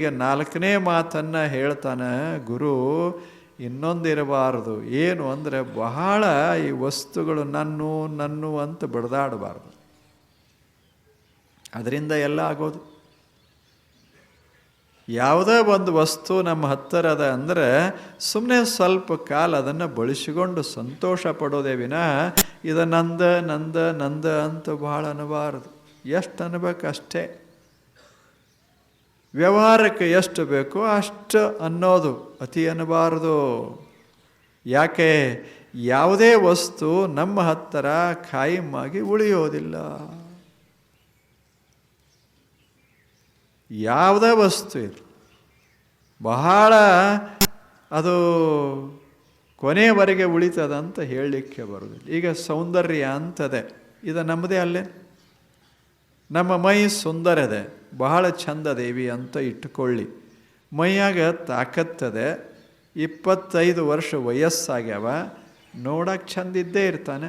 ಈಗ ನಾಲ್ಕನೇ ಮಾತನ್ನು ಹೇಳ್ತಾನೆ, ಗುರು, ಇನ್ನೊಂದಿರಬಾರದು. ಏನು ಅಂದರೆ ಬಹಳ ಈ ವಸ್ತುಗಳು ನನ್ನು ನನ್ನು ಅಂತ ಬಡದಾಡಬಾರ್ದು. ಅದರಿಂದ ಎಲ್ಲ ಆಗೋದು. ಯಾವುದೇ ಒಂದು ವಸ್ತು ನಮ್ಮ ಹತ್ತಿರ ಅದ ಅಂದರೆ ಸುಮ್ಮನೆ ಸ್ವಲ್ಪ ಕಾಲ ಅದನ್ನು ಬಳಸಿಕೊಂಡು ಸಂತೋಷ ಪಡೋದೇ ವಿನಃ ಇದು ನಂದ ನಂದ ನಂದ ಅಂತ ಭಾಳ ಅನ್ನಬಾರದು ಎಷ್ಟು ಅನ್ಬೇಕು ಅಷ್ಟೇ ವ್ಯವಹಾರಕ್ಕೆ ಎಷ್ಟು ಬೇಕೋ ಅಷ್ಟು ಅನ್ನೋದು ಅತಿ ಅನ್ನಬಾರದು. ಯಾಕೆ? ಯಾವುದೇ ವಸ್ತು ನಮ್ಮ ಹತ್ತಿರ ಖಾಯಮಾಗಿ ಉಳಿಯೋದಿಲ್ಲ. ಯಾವುದೇ ವಸ್ತು ಇದು ಬಹಳ ಅದು ಕೊನೆಯವರೆಗೆ ಉಳಿತದಂತ ಹೇಳಲಿಕ್ಕೆ ಬರುವುದಿಲ್ಲ. ಈಗ ಸೌಂದರ್ಯ ಅಂತದೆ. ಇದು ನಮ್ಮದೇ ಅಲ್ಲೇ ನಮ್ಮ ಮೈ ಸುಂದರದೆ, ಬಹಳ ಚಂದ ದೇವಿ ಅಂತ ಇಟ್ಟುಕೊಳ್ಳಿ. ಮೈಯಾಗ ತಾಕತ್ತದೆ, ಇಪ್ಪತ್ತೈದು ವರ್ಷ ವಯಸ್ಸಾಗ್ಯಾವ ನೋಡಕ್ಕೆ ಚಂದಿದ್ದೇ ಇರ್ತಾನೆ.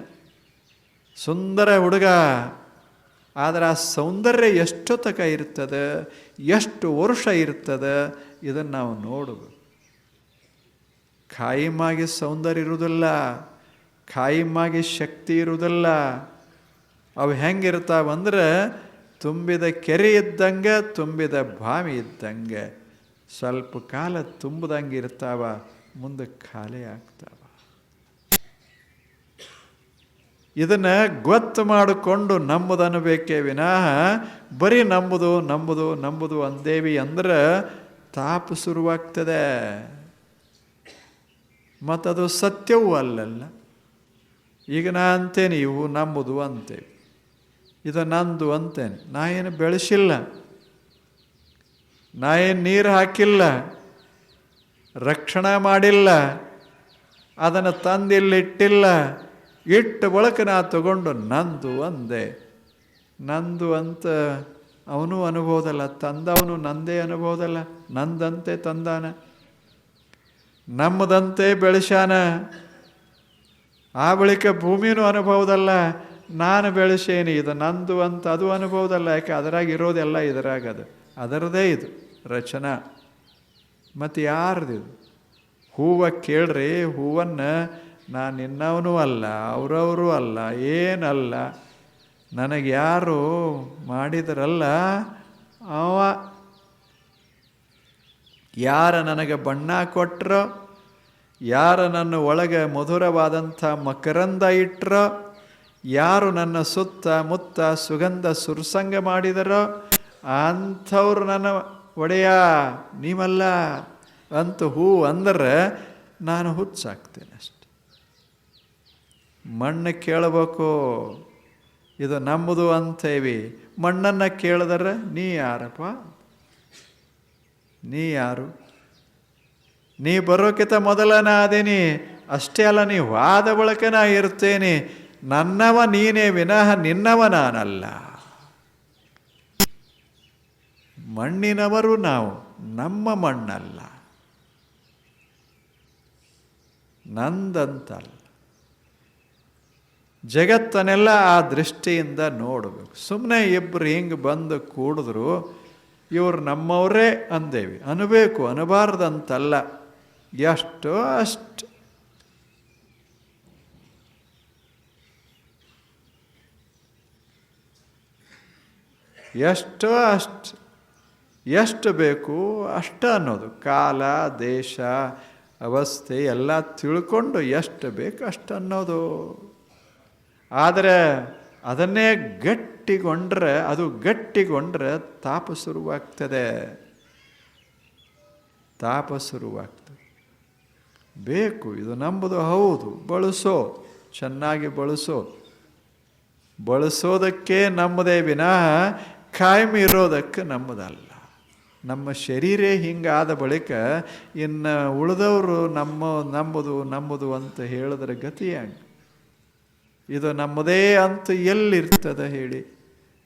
ಸುಂದರ ಹುಡುಗ, ಆದರೆ ಆ ಸೌಂದರ್ಯ ಎಷ್ಟು ತಕ ಇರ್ತದೆ, ಎಷ್ಟು ವರ್ಷ ಇರ್ತದೆ, ಇದನ್ನು ನಾವು ನೋಡಬೇಕು ಖಾಯಿಮಾಗಿ ಸೌಂದರ್ಯ ಇರುವುದಿಲ್ಲ ಖಾಯಿಮಾಗಿ ಶಕ್ತಿ ಇರುವುದಿಲ್ಲ ಅವು ಹೆಂಗಿರ್ತಾವಂದ್ರೆ ತುಂಬಿದ ಕೆರೆ ಇದ್ದಂಗೆ, ತುಂಬಿದ ಬಾವಿ ಇದ್ದಂಗೆ. ಸ್ವಲ್ಪ ಕಾಲ ತುಂಬದಂಗೆ ಇರ್ತಾವ, ಮುಂದೆ ಖಾಲಿ ಆಗ್ತಾವ. ಇದನ್ನು ಗೊತ್ತು ಮಾಡಿಕೊಂಡು ನಂಬುದನ್ನು ಬೇಕೇ ವಿನಃ, ಬರೀ ನಂಬುದು ನಂಬುದು ನಂಬುದು ಅಂದೇವಿ ಅಂದ್ರೆ ತಾಪ ಶುರುವಾಗ್ತದೆ. ಮತ್ತದು ಸತ್ಯವೂ ಅಲ್ಲಲ್ಲ. ಈಗ ನಾ ಅಂತೇನೆ ಇವು ನಂಬುದು ಅಂತೇವೆ. ಇದು ನಂದು ಅಂತೇನೆ. ನಾ ಏನು ಬೆಳೆಸಿಲ್ಲ. ನಾ ಏನು ನೀರು ಹಾಕಿಲ್ಲ. ರಕ್ಷಣೆ ಮಾಡಿಲ್ಲ. ಅದನ್ನು ತಂದಿಲ್ಲಿಟ್ಟಿಲ್ಲ. ಇಟ್ಟು ಬಳಕ ನಾ ತಗೊಂಡು ನಂದು ಅಂದೆ. ನಂದು ಅಂತ ಅವನು ಅನುಭವದಲ್ಲ. ತಂದವನು ನಂದೇ ಅನುಭವದಲ್ಲ. ನಂದಂತೆ ತಂದಾನ. ನಮ್ಮದಂತೆ ಬೆಳೆಸಾನ ಆ ಬಳಿಕ ಭೂಮಿನೂ ಅನುಭವದಲ್ಲ. ನಾನು ಬೆಳೆಸೇನಿ ಇದು ನಂದು ಅಂತ ಅದು ಅನುಭವದಲ್ಲ, ಯಾಕೆ ಅದರಾಗ ಇರೋದೆಲ್ಲ ಇದರಾಗ ಅದು ಅದರದೇ ಇದು ರಚನಾ. ಮತ್ತು ಯಾರ್ದಿದು ಹೂವ ಕೇಳ್ರಿ ಹೂವನ್ನು ನಾನು ನಿನ್ನವನೂ ಅಲ್ಲ, ಅವರವರು ಅಲ್ಲ, ಏನಲ್ಲ. ನನಗೆ ಯಾರು ಮಾಡಿದರಲ್ಲ, ಅವ. ಯಾರ ನನಗೆ ಬಣ್ಣ ಕೊಟ್ಟರೋ ಯಾರ ನನ್ನ ಒಳಗೆ ಮಧುರವಾದಂಥ ಮಕರಂದ ಇಟ್ಟರೋ ಯಾರು ನನ್ನ ಸುತ್ತ ಮುತ್ತ ಸುಗಂಧ ಸುರ್ಸಂಗ ಮಾಡಿದರೋ ಅಂಥವ್ರು ನನ್ನ ಒಡೆಯ, ನೀವಲ್ಲ. ಅಂತ ಹೂ ಅಂದ್ರೆ ನಾನು ಹುಚ್ಚಾಗ್ತೇನೆ ಅಷ್ಟೆ. ಮಣ್ಣು ಕೇಳಬೇಕು, ಇದು ನಂಬುದು ಅಂತೇವಿ. ಮಣ್ಣನ್ನು ಕೇಳಿದ್ರೆ ನೀ ಯಾರಪ್ಪ? ನೀ ಯಾರು? ನೀ ಬರೋಕ್ಕಿಂತ ಮೊದಲ ನಾ ಅದೇನಿ ಅಷ್ಟೇ ಅಲ್ಲ, ನೀ ವಾದ ಬಳಕೆ ನಾ ಇರ್ತೇನೆ. ನನ್ನವ ನೀನೇ ವಿನಃ ನಿನ್ನವ ನಾನಲ್ಲ. ಮಣ್ಣಿನವರು ನಾವು, ನಮ್ಮ ಮಣ್ಣಲ್ಲ. ನಂದಂತಲ್ಲ. ಜಗತ್ತನ್ನೆಲ್ಲ ಆ ದೃಷ್ಟಿಯಿಂದ ನೋಡಬೇಕು. ಸುಮ್ಮನೆ ಇಬ್ಬರು ಹಿಂಗೆ ಬಂದು ಕೂಡಿದ್ರು, ಇವರು ನಮ್ಮವರೇ ಅಂದೇವಿ. ಅನ್ನಬೇಕು ಅನಬಾರ್ದಂತಲ್ಲ. ಎಷ್ಟೋ ಅಷ್ಟು ಎಷ್ಟೋ ಅಷ್ಟು, ಎಷ್ಟು ಬೇಕು ಅಷ್ಟ ಅನ್ನೋದು. ಕಾಲ, ದೇಶ, ಅವಸ್ಥೆ ಎಲ್ಲ ತಿಳ್ಕೊಂಡು ಎಷ್ಟು ಬೇಕು ಅಷ್ಟು ಅನ್ನೋದು. ಆದರೆ ಅದನ್ನೇ ಗಟ್ಟಿಗೊಂಡ್ರೆ, ಅದು ಗಟ್ಟಿಗೊಂಡ್ರೆ ತಾಪ ಶುರುವಾಗ್ತದೆ. ತಾಪ ಶುರುವಾಗ್ತದೆ. ಬೇಕು, ಇದು ನಂಬುದು ಹೌದು, ಬಳಸೋ, ಚೆನ್ನಾಗಿ ಬಳಸೋ. ಬಳಸೋದಕ್ಕೆ ನಮ್ಮದೇ ವಿನಃ ಕಾಯಂ ಇರೋದಕ್ಕೆ ನಮ್ಮದಲ್ಲ. ನಮ್ಮ ಶರೀರೇ ಹಿಂಗಾದ ಬಳಿಕ ಇನ್ನು ಉಳಿದವರು ನಮ್ಮ ನಂಬುದು ನಂಬುದು ಅಂತ ಹೇಳಿದ್ರೆ ಗತಿಯಾಗಿ ಇದು ನಮ್ಮದೇ ಅಂತ ಎಲ್ಲಿರ್ತದೆ ಹೇಳಿ?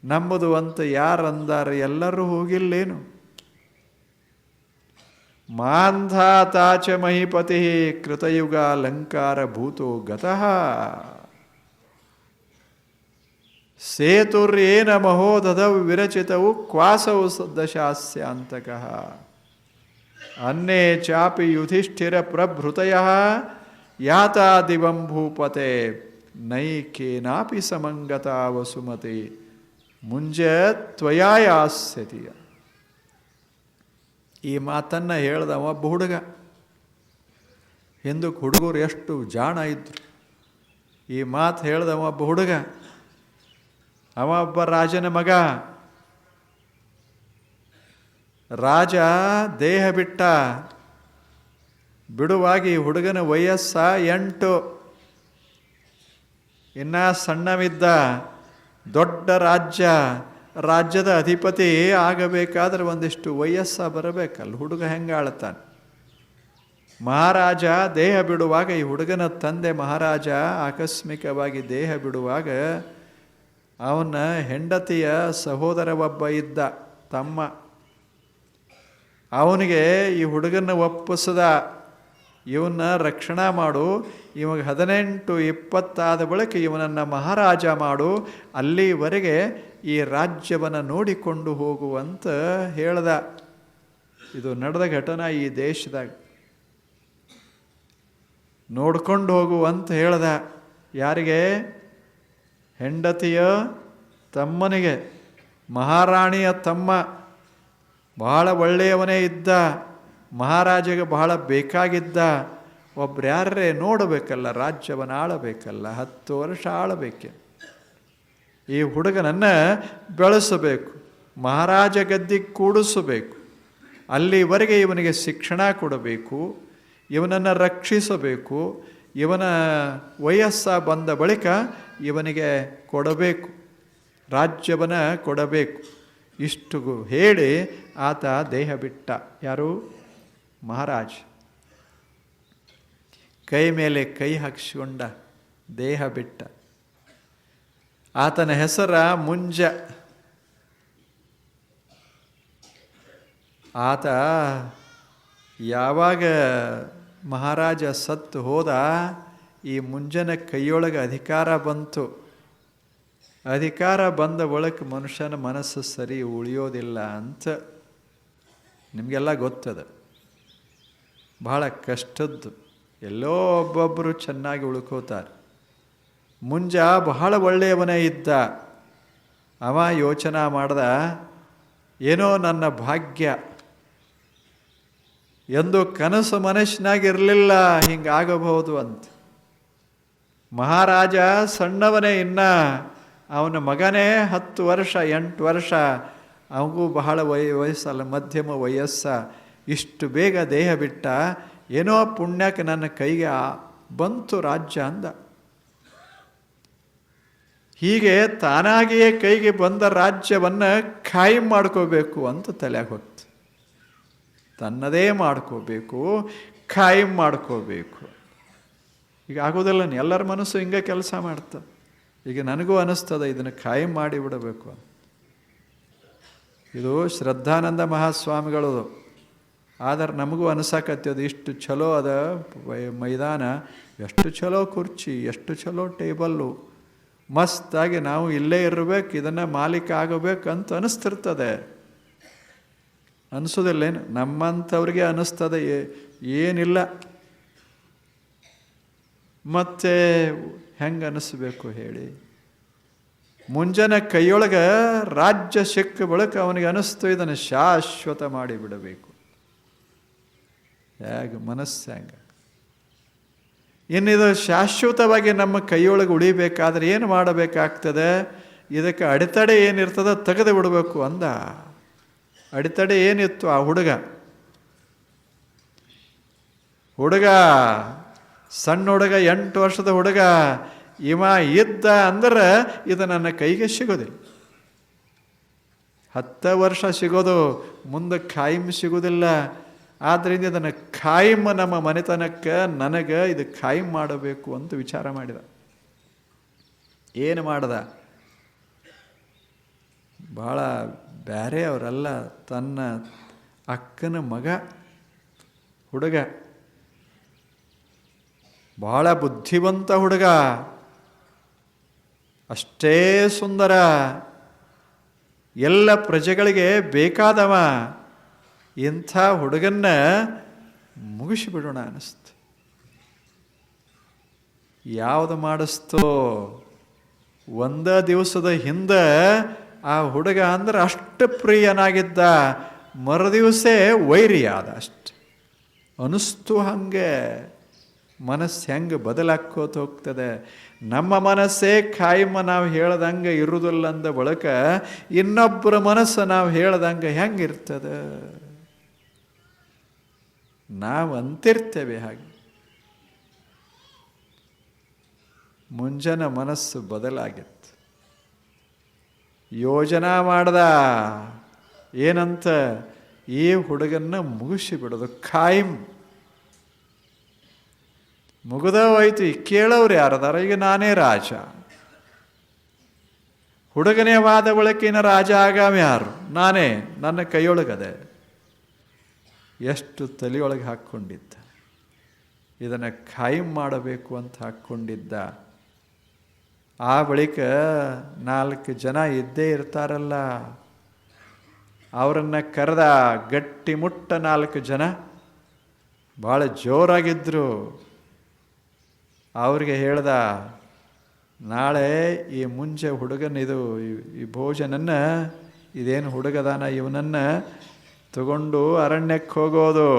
ನಮ್ಮದು ಅಂತ ಯಾರು ಅಂದಾರೆ ಎಲ್ಲರೂ ಹೋಗಿಲ್ಲೇನು? ಮಾಂಧಾತಾಚ ಮಹಿಪತಿ ಕೃತಯುಗ ಅಲಂಕಾರ ಭೂತೋ ಗತಃ. ಸೇತುರ್ಯೇನ ಮಹೋದಧ ವಿರಚಿತವು ಕ್ವಾಸವು ದಶಾಸ್ಯ ಅಂತಕಃ ಅನ್ನೇ ಚಾಪಿ ಯುಧಿಷ್ಠಿರ ಪ್ರಭೃತಯ, ಯಾತಾ ದಿವಂ ಭೂಪತೆ, ನೈಕೇನಾಪಿ ಸಮಂಗತ ವಸುಮತಿ, ಮುಂಜೆ ತ್ವಯಾಯಾಸ್ಯತಿಯ ಈ ಮಾತನ್ನು ಹೇಳ್ದ ಒಬ್ಬ ಹುಡುಗ. ಹಿಂದಕ್ಕೆ ಹುಡುಗರು ಎಷ್ಟು ಜಾಣ ಇದ್ರು. ಈ ಮಾತು ಹೇಳ್ದ ಒಬ್ಬ ಹುಡುಗ. ಅವ ಒಬ್ಬ ರಾಜನ ಮಗ. ರಾಜ ದೇಹ ಬಿಟ್ಟ. ಬಿಡುವಾಗಿ ಹುಡುಗನ ವಯಸ್ಸ ಎಂಟು. ಇನ್ನ ಸಣ್ಣವಿದ್ದ ದೊಡ್ಡ ರಾಜ್ಯ. ರಾಜ್ಯದ ಅಧಿಪತಿ ಆಗಬೇಕಾದ್ರೆ ಒಂದಿಷ್ಟು ವಯಸ್ಸ ಬರಬೇಕಲ್ಲ, ಹುಡುಗ ಹೆಂಗೆ ಆಳ್ತಾನೆ ಮಹಾರಾಜ ದೇಹ ಬಿಡುವಾಗ ಈ ಹುಡುಗನ ತಂದೆ ಮಹಾರಾಜ ಆಕಸ್ಮಿಕವಾಗಿ ದೇಹ ಬಿಡುವಾಗ ಅವನ ಹೆಂಡತಿಯ ಸಹೋದರ ಒಬ್ಬ ಇದ್ದ ತಮ್ಮ. ಅವನಿಗೆ ಈ ಹುಡುಗನ ಒಪ್ಪಿಸದ. ಇವನ್ನ ರಕ್ಷಣಾ ಮಾಡು. ಇವಾಗ ಹದಿನೆಂಟು ಇಪ್ಪತ್ತಾದ ಬಳಿಕ ಇವನನ್ನು ಮಹಾರಾಜ ಮಾಡು. ಅಲ್ಲಿವರೆಗೆ ಈ ರಾಜ್ಯವನ್ನು ನೋಡಿಕೊಂಡು ಹೋಗುವಂತ ಹೇಳ್ದ. ಇದು ನಡೆದ ಘಟನಾ ಈ ದೇಶದಾಗ. ನೋಡ್ಕೊಂಡು ಹೋಗುವಂತ ಹೇಳ್ದ. ಯಾರಿಗೆ? ಹೆಂಡತಿಯ ತಮ್ಮನಿಗೆ, ಮಹಾರಾಣಿಯ ತಮ್ಮ ಬಹಳ ಒಳ್ಳೆಯವನೇ ಇದ್ದ, ಮಹಾರಾಜಗೆ ಬಹಳ ಬೇಕಾಗಿದ್ದ ಒಬ್ರು ಯಾರೇ ನೋಡಬೇಕಲ್ಲ, ರಾಜ್ಯವನ್ನು ಆಳಬೇಕಲ್ಲ, ಹತ್ತು ವರ್ಷ ಆಳಬೇಕೆ? ಈ ಹುಡುಗನನ್ನು ಬೆಳೆಸಬೇಕು, ಮಹಾರಾಜ ಗದ್ದಿಗೆ ಕೂಡಿಸಬೇಕು, ಅಲ್ಲಿವರೆಗೆ ಇವನಿಗೆ ಶಿಕ್ಷಣ ಕೊಡಬೇಕು, ಇವನನ್ನು ರಕ್ಷಿಸಬೇಕು ಇವನ ವಯಸ್ಸ ಬಂದ ಬಳಿಕ ಇವನಿಗೆ ಕೊಡಬೇಕು, ರಾಜ್ಯವನ್ನು ಕೊಡಬೇಕು. ಇಷ್ಟು ಹೇಳಿ ಆತ ದೇಹ ಬಿಟ್ಟ. ಯಾರು? ಮಹಾರಾಜ್. ಕೈ ಮೇಲೆ ಕೈ ಹಾಕಿಸಿಕೊಂಡ ದೇಹ ಬಿಟ್ಟ. ಆತನ ಹೆಸರ ಮುಂಜ. ಆತ ಯಾವಾಗ ಮಹಾರಾಜ ಸತ್ತು ಹೋದ ಈ ಮುಂಜನ ಕೈಯೊಳಗೆ ಅಧಿಕಾರ ಬಂತು. ಅಧಿಕಾರ ಬಂದ ಒಳಕ್ಕೆ ಮನುಷ್ಯನ ಮನಸ್ಸು ಸರಿ ಉಳಿಯೋದಿಲ್ಲ ಅಂತ ನಿಮಗೆಲ್ಲ ಗೊತ್ತದ. ಬಹಳ ಕಷ್ಟದ್ದು. ಎಲ್ಲೋ ಒಬ್ಬೊಬ್ಬರು ಚೆನ್ನಾಗಿ ಉಳ್ಕೋತಾರೆ. ಮುಂಜ ಬಹಳ ಒಳ್ಳೆಯವನೇ ಇದ್ದ. ಅವ ಯೋಚನಾ ಮಾಡ್ದ, ಏನೋ ನನ್ನ ಭಾಗ್ಯ ಎಂದು ಕನಸು ಮನಸ್ಸಿನಾಗಿರಲಿಲ್ಲ, ಹಿಂಗಾಗಬಹುದು ಅಂತ. ಮಹಾರಾಜ ಸಣ್ಣವನೇ ಇನ್ನ, ಅವನ ಮಗನೇ ಹತ್ತು ವರ್ಷ, ಎಂಟು ವರ್ಷ, ಅವಗೂ ಬಹಳ ವಯ, ವಯಸ್ಸಲ್ಲ, ಮಧ್ಯಮ ವಯಸ್ಸ. ಇಷ್ಟು ಬೇಗ ದೇಹ ಬಿಟ್ಟ, ಏನೋ ಪುಣ್ಯಕ್ಕೆ ನನ್ನ ಕೈಗೆ ಬಂತು ರಾಜ್ಯ ಅಂದ. ಹೀಗೆ ತಾನಾಗಿಯೇ ಕೈಗೆ ಬಂದ ರಾಜ್ಯವನ್ನು ಖಾಯಂ ಮಾಡ್ಕೋಬೇಕು ಅಂತ ತಲೆಗೆ ಹೊತ್ತು ತನ್ನದೇ ಮಾಡ್ಕೋಬೇಕು, ಖಾಯಂ ಮಾಡ್ಕೋಬೇಕು. ಈಗ ಆಗೋದಿಲ್ಲ ಎಲ್ಲರ ಮನಸ್ಸು ಹಿಂಗೆ ಕೆಲಸ ಮಾಡ್ತ. ಈಗ ನನಗೂ ಅನಿಸ್ತದೆ ಇದನ್ನು ಖಾಯಂ ಮಾಡಿ ಬಿಡಬೇಕು ಇದು ಶ್ರದ್ಧಾನಂದ ಮಹಾಸ್ವಾಮಿಗಳದು. ಆದರೆ ನಮಗೂ ಅನಿಸಕತ್ತದ ಇಷ್ಟು ಚಲೋ ಅದ ಮೈದಾನ, ಎಷ್ಟು ಚಲೋ ಕುರ್ಚಿ, ಎಷ್ಟು ಚಲೋ ಟೇಬಲ್ಲು. ಮಸ್ತಾಗಿ ನಾವು ಇಲ್ಲೇ ಇರಬೇಕು, ಇದನ್ನು ಮಾಲೀಕ ಅಂತ ಅನಿಸ್ತಿರ್ತದೆ. ಅನಿಸೋದಿಲ್ಲೇನು ನಮ್ಮಂಥವ್ರಿಗೆ ಅನ್ನಿಸ್ತದೆ ಏನಿಲ್ಲ. ಮತ್ತೆ ಹೆಂಗೆ ಅನ್ನಿಸ್ಬೇಕು ಹೇಳಿ? ಮುಂಜಾನೆ ಕೈಯೊಳಗೆ ರಾಜ್ಯ ಸಿಕ್ಕ ಬಳಿಕ ಅವನಿಗೆ ಅನಿಸ್ತು, ಇದನ್ನು ಶಾಶ್ವತ ಮಾಡಿ ಬಿಡಬೇಕು. ಹೇಗೆ ಮನಸ್ಸು ಹೆಂಗೆ? ಇನ್ನಿದು ಶಾಶ್ವತವಾಗಿ ನಮ್ಮ ಕೈಯೊಳಗೆ ಉಳಿಬೇಕಾದ್ರೆ ಏನು ಮಾಡಬೇಕಾಗ್ತದೆ? ಇದಕ್ಕೆ ಅಡೆತಡೆ ಏನಿರ್ತದೆ ತೆಗೆದು ಬಿಡಬೇಕು ಅಂದ. ಅಡೆತಡೆ ಏನಿತ್ತು ಆ ಹುಡುಗ? ಹುಡುಗ, ಸಣ್ಣ ಹುಡುಗ, ಎಂಟು ವರ್ಷದ ಹುಡುಗ, ಇವ ಇದ್ದ ಅಂದ್ರೆ ಇದು ನನ್ನ ಕೈಗೆ ಸಿಗೋದಿಲ್ಲ. ಹತ್ತು ವರ್ಷ ಸಿಗೋದು, ಮುಂದೆ ಖಾಯಿಮ್ ಸಿಗೋದಿಲ್ಲ. ಆದ್ದರಿಂದ ಇದನ್ನು ಖಾಯಂ ನಮ್ಮ ಮನೆತನಕ್ಕೆ ನನಗೆ ಇದು ಖಾಯಂ ಮಾಡಬೇಕು ಅಂತ ವಿಚಾರ ಮಾಡಿದ. ಏನು ಮಾಡ್ದ? ಭಾಳ ಬ್ಯಾರೆ ಅವರಲ್ಲ ತನ್ನ ಅಕ್ಕನ ಮಗ, ಹುಡುಗ. ಬಹಳ ಬುದ್ಧಿವಂತ ಹುಡುಗ. ಅಷ್ಟೇ ಸುಂದರ. ಎಲ್ಲ ಪ್ರಜೆಗಳಿಗೆ ಬೇಕಾದವ. ಇಂಥ ಹುಡುಗನ್ನ ಮುಗಿಸಿಬಿಡೋಣ ಅನ್ನಿಸ್ತು ಯಾವುದು ಮಾಡಿಸ್ತೋ? ಒಂದ ದಿವಸದ ಹಿಂದೆ ಆ ಹುಡುಗ ಅಂದ್ರೆ ಅಷ್ಟು ಪ್ರಿಯನಾಗಿದ್ದ ಮರುದಿವಸೇ ವೈರಿ ಆದ ಅಷ್ಟೆ. ಅನಿಸ್ತು ಹಂಗೆ. ಮನಸ್ಸು ಹೆಂಗೆ ಬದಲಾಕೋತ ಹೋಗ್ತದೆ. ನಮ್ಮ ಮನಸ್ಸೇ ಕಾಯಮ್ಮ ನಾವು ಹೇಳ್ದಂಗೆ ಇರುವುದಿಲ್ಲ ಅಂದ ಬಳಿಕ ಇನ್ನೊಬ್ಬರ ಮನಸ್ಸು ನಾವು ಹೇಳ್ದಂಗೆ ಹೆಂಗಿರ್ತದೆ? ನಾವು ಅಂತಿರ್ತೇವೆ ಹಾಗೆ. ಮುಂಜಾನೆ ಮನಸ್ಸು ಬದಲಾಗಿತ್ತು. ಯೋಜನಾ ಮಾಡ್ದ. ಏನಂತ? ಈ ಹುಡುಗನ್ನ ಮುಗಿಸಿ ಬಿಡೋದು ಖಾಯಂ. ಮುಗಿದವಾಯ್ತು ಈ ಕೇಳೋರು ಯಾರದಾರ? ಈಗ ನಾನೇ ರಾಜ. ಹುಡುಗನೇ ವಾದ ಬಳಕಿನ ರಾಜ ಆಗಾಮ ಯಾರು? ನಾನೇ. ನನ್ನ ಕೈಯೊಳಗದೆ. ಎಷ್ಟು ತಲೆಯೊಳಗೆ ಹಾಕ್ಕೊಂಡಿದ್ದ. ಇದನ್ನು ಖಾಯಂ ಮಾಡಬೇಕು ಅಂತ ಹಾಕ್ಕೊಂಡಿದ್ದ. ಆ ಬಳಿಕ ನಾಲ್ಕು ಜನ ಇದ್ದೇ ಇರ್ತಾರಲ್ಲ, ಅವರನ್ನು ಕರೆದ ಗಟ್ಟಿ ಮುಟ್ಟ ನಾಲ್ಕು ಜನ ಭಾಳ ಜೋರಾಗಿದ್ದರು ಅವ್ರಿಗೆ ಹೇಳ್ದ, ನಾಳೆ ಈ ಮುಂಚೆ ಹುಡುಗನಿದು ಈ- ಭೋಜನನ್ನ, ಇದೇನು ಹುಡುಗದಾನ ಇವನನ್ನು ತಗೊಂಡು ಅರಣ್ಯಕ್ಕೆ ಹೋಗೋದು.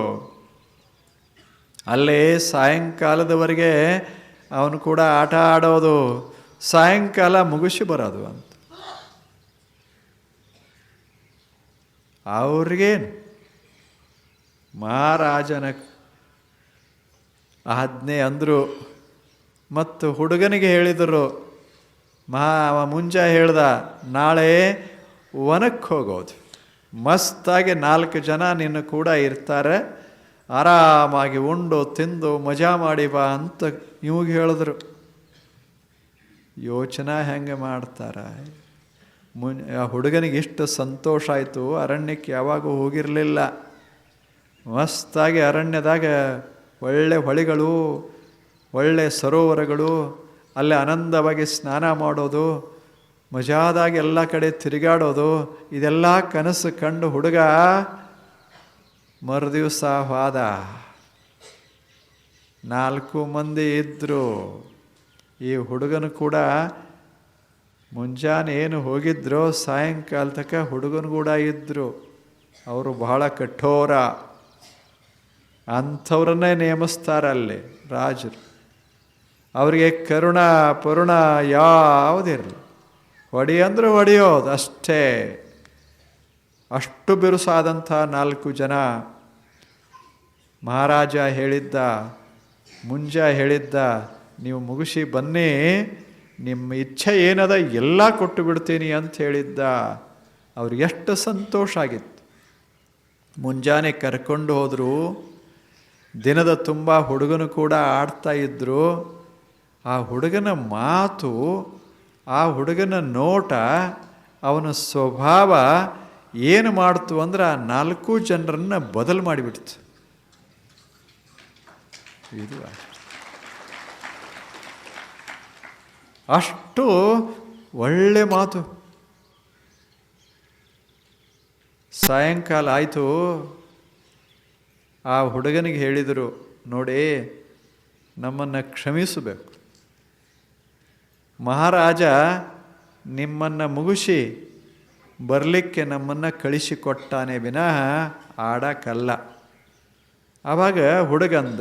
ಅಲ್ಲೇ ಸಾಯಂಕಾಲದವರೆಗೆ ಅವನು ಕೂಡ ಆಟ ಆಡೋದು. ಸಾಯಂಕಾಲ ಮುಗಿಸಿ ಬರೋದು ಅಂತ. ಅವ್ರಿಗೇನು ಮಹಾರಾಜನ ಆಜ್ಞೆ ಅಂದರು. ಮತ್ತು ಹುಡುಗನಿಗೆ ಹೇಳಿದರು, ಮಹಾ ಮುಂಜಾ ಹೇಳ್ದ, ನಾಳೆ ವನಕ್ಕೆ ಹೋಗೋದು. ಮಸ್ತಾಗಿ ನಾಲ್ಕು ಜನ ನಿನ್ನ ಕೂಡ ಇರ್ತಾರೆ. ಆರಾಮಾಗಿ ಉಂಡು, ತಿಂದು, ಮಜಾ ಮಾಡಿ ಬಾ ಅಂತ ಇವಾಗ ಹೇಳಿದ್ರು. ಯೋಚನೆ ಹೆಂಗೆ ಮಾಡ್ತಾರೆ? ಮುನ್, ಆ ಹುಡುಗನಿಗೆ ಎಷ್ಟು ಸಂತೋಷ ಆಯಿತು, ಅರಣ್ಯಕ್ಕೆ ಯಾವಾಗೂ ಹೋಗಿರಲಿಲ್ಲ. ಮಸ್ತಾಗಿ ಅರಣ್ಯದಾಗ ಒಳ್ಳೆ ಹೊಳಿಗಳು, ಒಳ್ಳೆ ಸರೋವರಗಳು, ಅಲ್ಲೇ ಆನಂದವಾಗಿ ಸ್ನಾನ ಮಾಡೋದು, ಮಜಾದಾಗಿ ಎಲ್ಲ ಕಡೆ ತಿರುಗಾಡೋದು, ಇದೆಲ್ಲ ಕನಸು ಕಂಡು ಹುಡುಗ ಮರುದಿವಸ ಹೋದ. ನಾಲ್ಕು ಮಂದಿ ಇದ್ದರು ಈ ಹುಡುಗನು ಕೂಡ ಮುಂಜಾನೆ ಏನು ಹೋಗಿದ್ರೋ ಸಾಯಂಕಾಲ ತನಕ ಹುಡುಗನು ಕೂಡ ಇದ್ದರು ಅವರು ಬಹಳ ಕಠೋರ. ಅಂಥವ್ರನ್ನೇ ನೇಮಿಸ್ತಾರೆ ಅಲ್ಲಿ ರಾಜರು. ಅವರಿಗೆ ಕರುಣ, ಪರುಣ ಯಾವುದಿರಲಿ. ಹೊಡಿ ಅಂದ್ರೆ ಹೊಡೆಯೋದು ಅಷ್ಟೇ. ಅಷ್ಟು ಬಿರುಸಾದಂಥ ನಾಲ್ಕು ಜನ. ಮಹಾರಾಜ ಹೇಳಿದ್ದ, ಮುಂಜ ಹೇಳಿದ್ದ ನೀವು ಮುಗಿಸಿ ಬನ್ನಿ, ನಿಮ್ಮ ಇಚ್ಛೆ ಏನದ ಎಲ್ಲ ಕೊಟ್ಟು ಬಿಡ್ತೀನಿ ಅಂತ ಹೇಳಿದ್ದ ಅವ್ರಿಗೆ ಎಷ್ಟು ಸಂತೋಷ ಆಗಿತ್ತು. ಮುಂಜಾನೆ ಕರ್ಕೊಂಡು ಹೋದರು, ದಿನದ ತುಂಬ ಹುಡುಗನು ಕೂಡ ಆಡ್ತಾ ಇದ್ದರು ಆ ಹುಡುಗನ ಮಾತು, ಆ ಹುಡುಗನ ನೋಟ, ಅವನ ಸ್ವಭಾವ ಏನು ಮಾಡ್ತು ಅಂದ್ರೆ ಆ ನಾಲ್ಕು ಜನರನ್ನು ಬದಲು ಮಾಡಿಬಿಡ್ತು. ಇದು ಅಷ್ಟೆ. ಒಳ್ಳೆ ಮಾತು. ಸಾಯಂಕಾಲ ಆಯಿತು. ಆ ಹುಡುಗನಿಗೆ ಹೇಳಿದರು, ನೋಡಿ, ನಮ್ಮನ್ನು ಕ್ಷಮಿಸಬೇಕು. ಮಹಾರಾಜ, ನಿಮ್ಮನ್ನು ಮುಗಿಸಿ ಬರಲಿಕ್ಕೆ ನಮ್ಮನ್ನು ಕಳಿಸಿಕೊಟ್ಟಾನೆ ವಿನಃ ಆಡಕ್ಕಲ್ಲ. ಆವಾಗ ಹುಡುಗಂದ,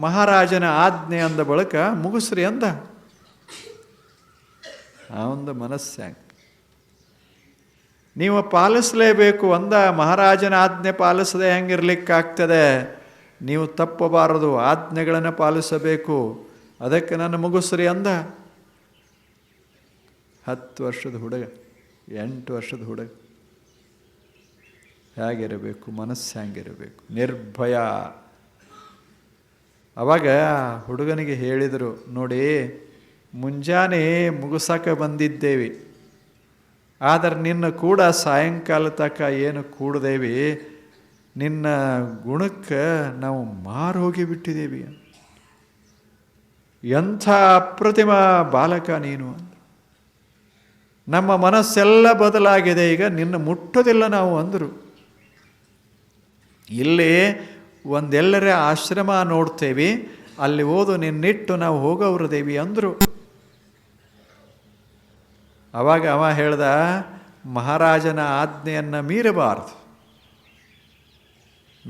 ಮಹಾರಾಜನ ಆಜ್ಞೆ ಅಂದ ಬಳಿಕ ಮುಗಿಸ್ರಿ ಅಂದ. ಆ ಒಂದು ಮನಸ್ಸು. ಹೆಂಗೆ ನೀವು ಪಾಲಿಸಲೇಬೇಕು ಅಂದ ಮಹಾರಾಜನ ಆಜ್ಞೆ ಪಾಲಿಸದೆ ಹೆಂಗಿರ್ಲಿಕ್ಕಾಗ್ತದೆ? ನೀವು ತಪ್ಪಬಾರದು, ಆಜ್ಞೆಗಳನ್ನು ಪಾಲಿಸಬೇಕು. ಅದಕ್ಕೆ ನನ್ನ ಮುಗಿಸ್ರಿ ಅಂದ. ಹತ್ತು ವರ್ಷದ ಹುಡುಗ, ಎಂಟು ವರ್ಷದ ಹುಡುಗ. ಹೇಗಿರಬೇಕು, ಮನಸ್ಸು ಹ್ಯಾಂಗಿರಬೇಕು ನಿರ್ಭಯ. ಅವಾಗ ಹುಡುಗನಿಗೆ ಹೇಳಿದರು, ನೋಡಿ ಮುಂಜಾನೆ ಮುಗಿಸಕ್ಕೆ ಬಂದಿದ್ದೇವೆ. ಆದರೆ ನಿನ್ನ ಕೂಡ ಸಾಯಂಕಾಲ ತಕ್ಕ ಏನು ಕೂಡದೇವಿ, ನಿನ್ನ ಗುಣಕ್ಕೆ ನಾವು ಮಾರು ಹೋಗಿಬಿಟ್ಟಿದ್ದೇವೆ ಎಂಥ ಅಪ್ರತಿಮ ಬಾಲಕ ನೀನು. ನಮ್ಮ ಮನಸ್ಸೆಲ್ಲ ಬದಲಾಗಿದೆ, ಈಗ ನಿನ್ನ ಮುಟ್ಟೋದಿಲ್ಲ ನಾವು ಅಂದರು. ಇಲ್ಲಿ ಒಂದೆಲ್ಲರ ಆಶ್ರಮ ನೋಡ್ತೇವೆ, ಅಲ್ಲಿ ಓದು ನಿನ್ನಿಟ್ಟು ನಾವು ಹೋಗೋರು ದೇವಿ ಅಂದರು. ಅವಾಗ ಅವ ಹೇಳ್ದ, ಮಹಾರಾಜನ ಆಜ್ಞೆಯನ್ನು ಮೀರಬಾರ್ದು.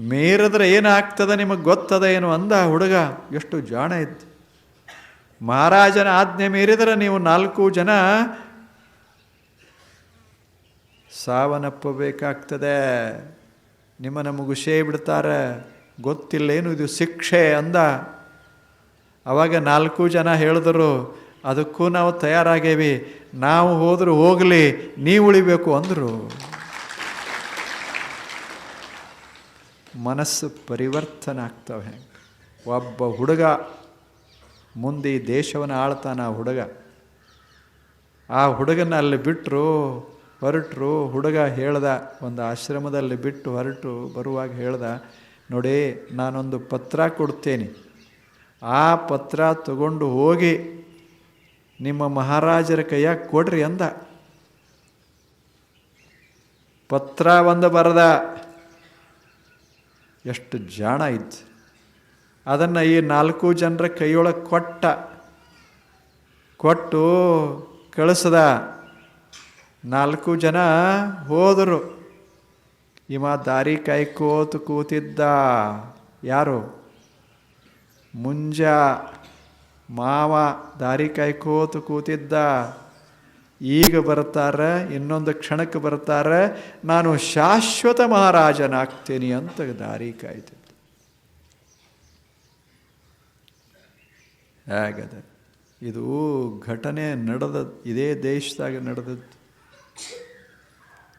ಮೀರಿದ್ರೆ ಏನಾಗ್ತದೆ ನಿಮಗೆ ಗೊತ್ತದ ಏನು ಅಂದ ಹುಡುಗ, ಎಷ್ಟು ಜಾಣ ಇತ್ತು ಮಹಾರಾಜನ ಆಜ್ಞೆ ಮೀರಿದ್ರೆ ನೀವು ನಾಲ್ಕು ಜನ ಸಾವನ್ನಪ್ಪಬೇಕಾಗ್ತದೆ. ನಿಮ್ಮನ್ನು ಮುಗಿಸೇ ಬಿಡ್ತಾರೆ. ಗೊತ್ತಿಲ್ಲೇನು ಇದು ಶಿಕ್ಷೆ ಅಂದ. ಅವಾಗ ನಾಲ್ಕು ಜನ ಹೇಳಿದರು ಅದಕ್ಕೂ ನಾವು ತಯಾರಾಗೇವಿ. ನಾವು ಹೋದರೂ ಹೋಗಲಿ, ನೀವು ಉಳಿಬೇಕು ಅಂದರು. ಮನಸ್ಸು ಪರಿವರ್ತನೆ ಆಗ್ತವೆ ಹೆಂಗೆ? ಒಬ್ಬ ಹುಡುಗ ಮುಂದೆ ಈ ದೇಶವನ್ನು ಆಳ್ತಾನ ಆ ಹುಡುಗ. ಆ ಹುಡುಗನ ಅಲ್ಲಿ ಬಿಟ್ಟರು ಹೊರಟರು, ಹುಡುಗ ಹೇಳ್ದ, ಒಂದು ಆಶ್ರಮದಲ್ಲಿ ಬಿಟ್ಟು ಹೊರಟು, ಬರುವಾಗ ಹೇಳ್ದ, ನೋಡಿ, ನಾನೊಂದು ಪತ್ರ ಕೊಡ್ತೇನೆ. ಆ ಪತ್ರ ತಗೊಂಡು ಹೋಗಿ ನಿಮ್ಮ ಮಹಾರಾಜರ ಕೈಯಾಗ ಕೊಡ್ರಿ ಅಂದ. ಪತ್ರ ಒಂದು ಬರದ. ಎಷ್ಟು ಜಾಣ ಇತ್ತು ಅದನ್ನು ಈ ನಾಲ್ಕು ಜನರ ಕೈಯೊಳಗೆ ಕೊಟ್ಟ. ಕೊಟ್ಟು ಕಳಿಸ್ದ. ನಾಲ್ಕು ಜನ ಹೋದರು. ಇವ ದಾರಿ ಕೂತು ಕೂತಿದ್ದ. ಯಾರು? ಮುಂಜ ಮಾವ ದಾರಿ ಕಾಯ್ಕೋತು ಕೂತಿದ್ದ. ಈಗ ಬರ್ತಾರೆ, ಇನ್ನೊಂದು ಕ್ಷಣಕ್ಕೆ ಬರ್ತಾರೆ, ನಾನು ಶಾಶ್ವತ ಮಹಾರಾಜನಾಗ್ತೀನಿ ಅಂತ ದಾರಿ ಕಾಯ್ತಿದ್ದ. ಹೇಗದ ಇದು ಘಟನೆ ನಡೆದ, ಇದೇ ದೇಶದಾಗ ನಡೆದದ್ದು.